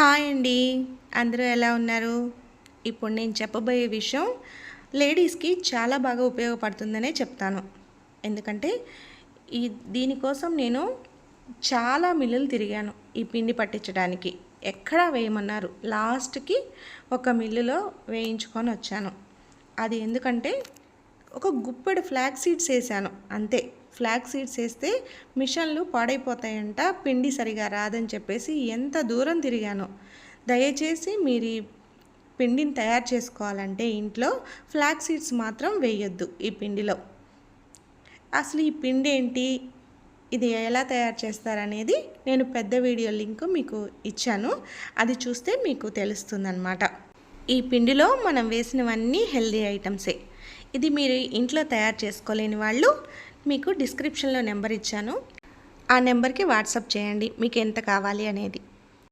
Hi అండి. అందరూ ఎలా ఉన్నారు? ఇప్పుడు నేను చెప్పబోయే విషయం లేడీస్కి చాలా బాగా ఉపయోగపడుతుందనే చెప్తాను. ఎందుకంటే ఈ దీనికోసం నేను చాలా మిల్లులు తిరిగాను ఈ పిండి పట్టించడానికి. ఎక్కడా వేయమన్నారు. లాస్ట్కి ఒక మిల్లులో వేయించుకొని వచ్చాను. అది ఎందుకంటే ఒక గుప్పెడు ఫ్లాగ్ సీడ్స్ వేసాను. అంతే. ఫ్లాగ్ సీడ్స్ వేస్తే మిషన్లు పాడైపోతాయంట పిండి సరిగా రాదని చెప్పేసి ఎంత దూరం తిరిగాను. దయచేసి మీరు ఈ పిండిని తయారు చేసుకోవాలంటే ఇంట్లో ఫ్లాగ్ సీడ్స్ మాత్రం వేయొద్దు ఈ పిండిలో. అసలు ఈ పిండి ఏంటి? ఇది ఎలా తయారు చేస్తారనేది నేను పెద్ద వీడియో లింక్ మీకు ఇచ్చాను. అది చూస్తే మీకు తెలుస్తుందన్నమాట. ఈ పిండిలో మనం వేసినవన్నీ హెల్దీ ఐటమ్సే. ఇది మీరు ఇంట్లో తయారు చేసుకోలేని వాళ్ళు మీకు డిస్క్రిప్షన్లో నెంబర్ ఇచ్చాను. ఆ నెంబర్కి వాట్సాప్ చేయండి. మీకు ఎంత కావాలి అనేది.